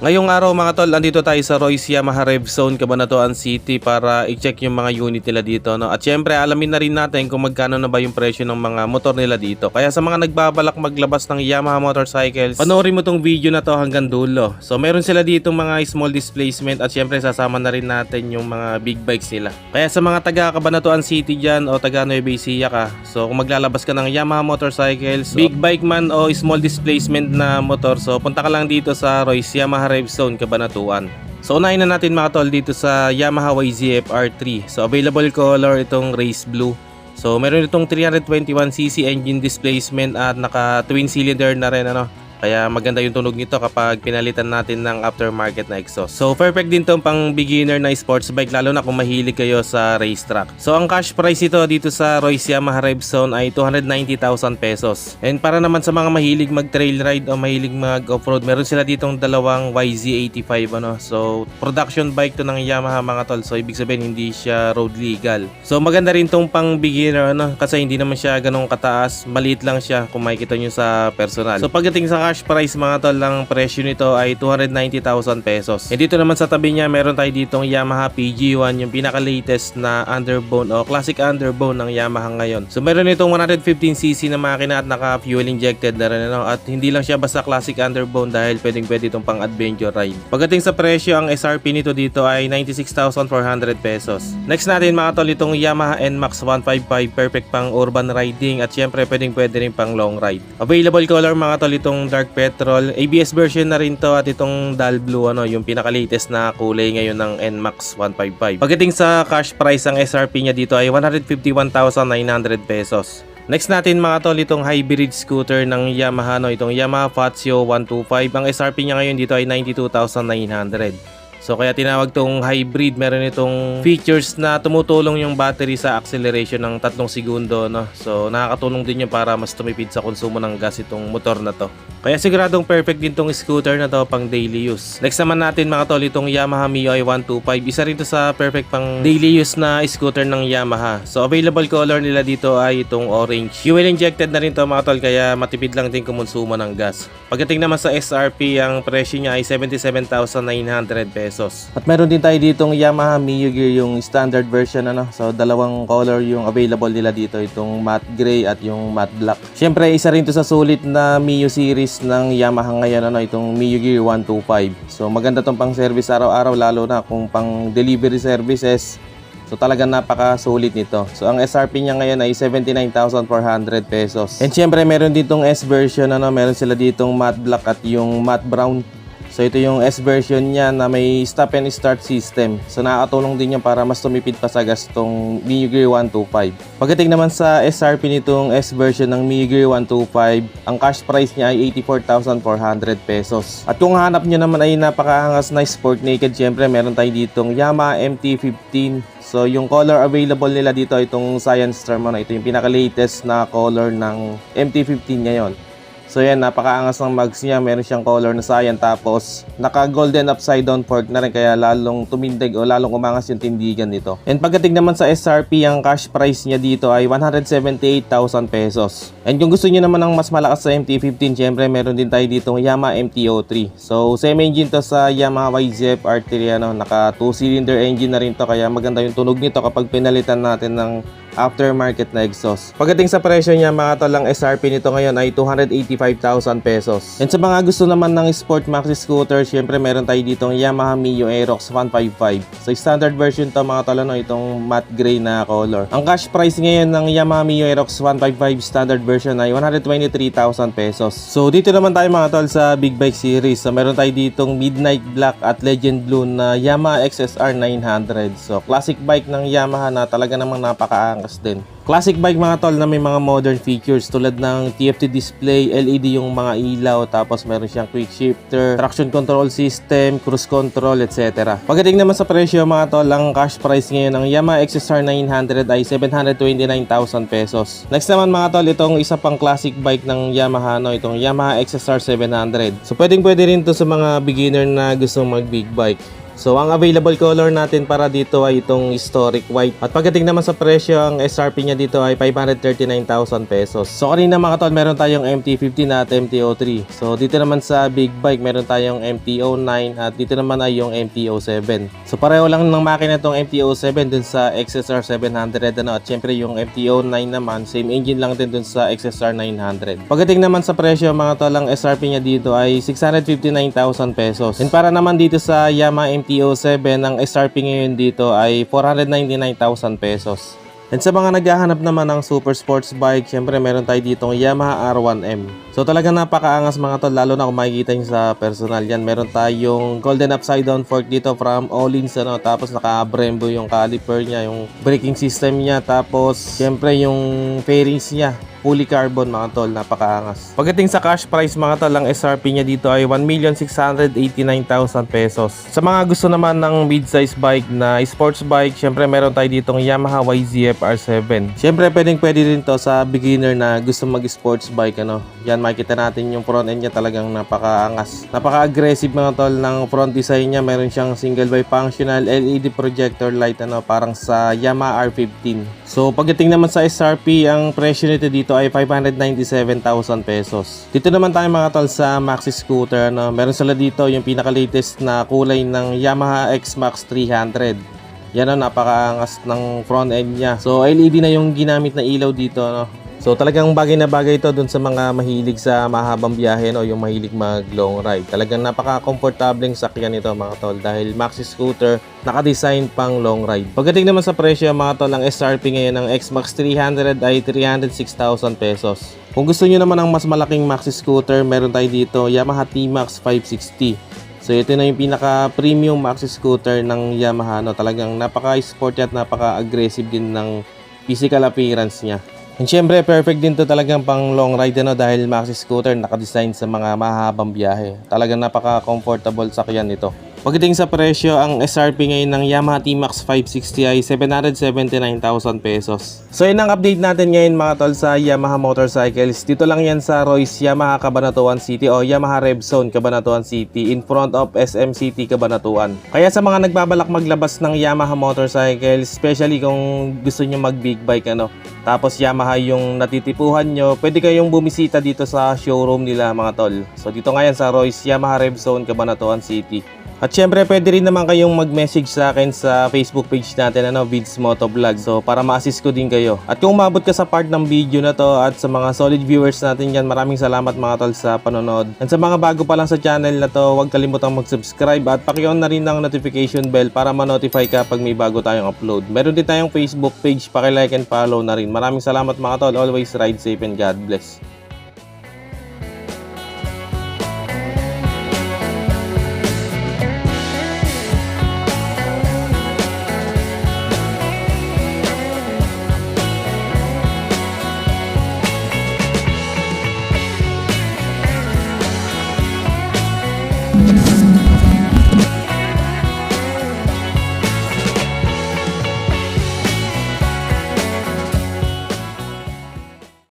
Ngayong araw mga tol, andito tayo sa Royce Yamaha Rev Zone, Cabanatuan City para i-check yung mga unit nila dito. No? At syempre, alamin na rin natin kung magkano na ba yung presyo ng mga motor nila dito. Kaya sa mga nagbabalak maglabas ng Yamaha motorcycles, panoorin mo tong video na to hanggang dulo. So meron sila dito mga small displacement at syempre sasama na rin natin yung mga big bikes nila. Kaya sa mga taga Cabanatuan City dyan o taga Nueva Ecija ka, so kung maglalabas ka ng Yamaha motorcycles, big bike man o small displacement na motor, so punta ka lang dito sa Royce Yamaha Rev Zone, Cabanatuan. So unahin na natin mga tol dito sa Yamaha YZF R3. So available color itong race blue. So meron itong 321cc engine displacement at naka twin cylinder na rin ano. Kaya maganda yung tunog nito kapag pinalitan natin ng aftermarket na exhaust. So perfect din tong pang beginner na sports bike lalo na kung mahilig kayo sa racetrack. So ang cash price ito dito sa Royce Yamaha Rev Zone ay 290,000 pesos. And para naman sa mga mahilig mag trail ride o mahilig mag off-road, meron sila ditong dalawang YZ85 ano. So production bike to ng Yamaha mga tol. So ibig sabihin hindi siya road legal. So maganda rin tong pang beginner ano kasi hindi naman siya ganong kataas. Maliit lang siya kung makikita nyo sa personal. So pagdating sa cash price mga tol, ang presyo nito ay 290,000 pesos. And dito naman sa tabi niya, meron tayo ditong Yamaha PG1, yung pinaka-latest na underbone o classic underbone ng Yamaha ngayon. So meron itong 115cc na makina at naka-fuel injected na rin. Ano? At hindi lang siya basta classic underbone dahil pwedeng pwede itong pang adventure ride. Pagdating sa presyo, ang SRP nito dito ay 96,400 pesos. Next natin mga tol, itong Yamaha NMAX 155 perfect pang urban riding at syempre pwedeng pwede rin pang long ride. Available color mga tol itong dark petrol, ABS version na rin to at itong dull blue ano, yung pinaka-latest na kulay ngayon ng NMAX 155. Pagdating sa cash price, ang SRP niya dito ay 151,900 pesos. Next natin mga tol, itong hybrid scooter ng Yamaha, no? itong Yamaha Fazio 125. Ang SRP niya ngayon dito ay 92,900. So kaya tinawag tong hybrid, meron itong features na tumutulong yung battery sa acceleration ng 3 segundo. No? So nakakatulong din yun para mas tumipid sa konsumo ng gas itong motor na to. Kaya siguradong perfect din tong scooter na to pang daily use. Next naman natin mga tol, itong Yamaha MIUI 125. Isa rin to sa perfect pang daily use na scooter ng Yamaha. So available color nila dito ay itong orange. Fuel injected na rin to mga tol kaya matipid lang din kumonsumo ng gas. Pagdating naman sa SRP, ang presyo niya ay 77,900 pesos. At meron din tayo ditong Yamaha Mio Gear yung standard version ano. So dalawang color yung available nila dito, itong matte gray at yung matte black. Syempre isa rin to sa sulit na Mio series ng Yamaha ngayon ano, itong Gear 125. So maganda tong pang service araw-araw lalo na kung pang delivery services So talagang napakasulit nito. So ang SRP niya ngayon ay 79,400 pesos. And syempre meron ditong S version ano, meron sila ditong matte black at yung matte brown. So ito yung S version niya na may stop and start system. So nakakatulong din yan para mas tumipid pa sa gas tong Gear 125. Pagdating naman sa SRP nitong S version ng Gear 125, ang cash price niya ay 84,400 pesos. At kung hanap nyo naman ay napakaangas na sport naked, syempre meron tayo ditong Yamaha MT-15 So yung color available nila dito itong Science Term ano, ito yung pinaka-latest na color ng MT-15 ngayon. So yan, napakaangas ng mags niya. Meron siyang color na cyan. Tapos, naka-golden upside down fork na rin. Kaya lalong tumindig o lalong umangas yung tindigan nito. And pagdating naman sa SRP, ang cash price niya dito ay 178,000 pesos. And kung gusto niyo naman ng mas malakas sa MT-15, syempre meron din tayo ditong Yamaha MT-03. So, same engine to sa Yamaha YZF R3. Ano, naka 2-cylinder engine na rin to. Kaya maganda yung tunog nito kapag pinalitan natin ng aftermarket na exhaust. Pagdating sa presyo niya, mga tol, ang SRP nito ngayon ay 285,000 pesos. And sa mga gusto naman ng Sport Maxi scooter, syempre meron tayo ditong Yamaha Mio Aerox 155. So standard version to mga tol, ano, itong matte gray na color. Ang cash price ngayon ng Yamaha Mio Aerox 155 standard version ay 123,000 pesos. So dito naman tayo mga tol sa Big Bike series. So meron tayo ditong Midnight Black at Legend Blue na Yamaha XSR 900. So classic bike ng Yamaha na talaga namang napakaangas din. Classic bike mga tol na may mga modern features tulad ng TFT display, LED yung mga ilaw, tapos meron siyang quick shifter, traction control system, cruise control, etc. Pagdating naman sa presyo mga tol, ang cash price ngayon ng Yamaha XSR 900 ay 729,000 pesos. Next naman mga tol, itong isa pang classic bike ng Yamaha, no, itong Yamaha XSR 700. So pwedeng pwede rin to sa mga beginner na gustong mag big bike. So ang available color natin para dito ay itong historic white. At pagdating naman sa presyo, ang SRP niya dito ay 539,000 pesos. So kanina mga tol, meron tayong MT-15 at MT-03. So dito naman sa big bike, meron tayong MT-09 at dito naman ay yung MT-07. So pareho lang ng makina itong MT-07 dun sa XSR 700 ano. At syempre yung MT-09 naman, same engine lang din dun sa XSR 900. Pagdating naman sa presyo mga tol, ang SRP niya dito ay 659,000 pesos. And para naman dito sa Yamaha MT-07, ang SRP ngayon dito ay 499,000 pesos. And sa mga naghahanap naman ng super sports bike, syempre meron tayo ditong Yamaha R1M. So talagang napakaangas mga tol, lalo na kung makikita nyo sa personal yan. Meron tayong golden upside down fork dito from Olins, ano, tapos naka-brembo yung caliper niya, yung braking system niya, tapos syempre yung fairings niya, fully carbon mga tol, napakaangas. Pagdating sa cash price mga tol, ang SRP niya dito ay 1,689,000 pesos. Sa mga gusto naman ng mid-size bike na sports bike, syempre meron tayo ditong Yamaha YZF R7. Syempre pwedeng pwede rin to sa beginner na gusto mag-sports bike ano. Yan makikita natin yung front end niya talagang napakaangas. Napaka-aggressive mga tol ng front design niya. Meron siyang single bifunctional LED projector light ano parang sa Yamaha R15. So pagdating naman sa SRP, ang presyo nito dito ay 597,000 pesos. Dito naman tayo mga tol sa Maxi Scooter. No? Meron sila dito yung pinaka-latest na kulay ng Yamaha X-Max 300. Yan ang napakaangas ng front end niya. So LED na yung ginamit na ilaw dito. No? So talagang bagay na bagay ito dun sa mga mahilig sa mahabang biyahe no, yung mahilig mag long ride. Talagang napaka-komportableng sakyan ito mga tol dahil maxi scooter naka-design pang long ride. Pagdating naman sa presyo mga tol, ang SRP ngayon ng X-Max 300 ay 306,000 pesos. Kung gusto niyo naman ng mas malaking maxi scooter, meron tayo dito Yamaha T-Max 560. So ito na yung pinaka premium maxi scooter ng Yamaha no. Talagang napaka-sporty at napaka-aggressive din ng physical appearance niya. And syempre, perfect din to talagang pang long ride ano, dahil maxi scooter naka-design sa mga mahabang biyahe. Talagang napaka-comfortable sakyan nito. Pagdating sa presyo, ang SRP ngayon ng Yamaha T-Max 560 ay 779,000 pesos. So yun ang update natin ngayon mga tol sa Yamaha Motorcycles. Dito lang yan sa Royce Yamaha Cabanatuan City o Yamaha Rev Zone Cabanatuan City in front of SM City Cabanatuan. Kaya sa mga nagbabalak maglabas ng Yamaha Motorcycles, especially kung gusto nyo mag big bike ano, tapos Yamaha yung natitipuhan nyo, pwede kayong bumisita dito sa showroom nila mga tol. So dito ngayon sa Royce Yamaha Rev Zone Cabanatuan City. At syempre, pwede rin naman kayong mag-message sa akin sa Facebook page natin, ano, Vids Motovlog. So, para ma-assist ko din kayo. At kung umabot ka sa part ng video na to at sa mga solid viewers natin yan, maraming salamat mga tol sa panonood. And sa mga bago pa lang sa channel na to, huwag kalimutang mag-subscribe at paki-on na rin ng notification bell para ma-notify ka pag may bago tayong upload. Meron din tayong Facebook page, paki-like and follow na rin. Maraming salamat mga tol. Always ride safe and God bless.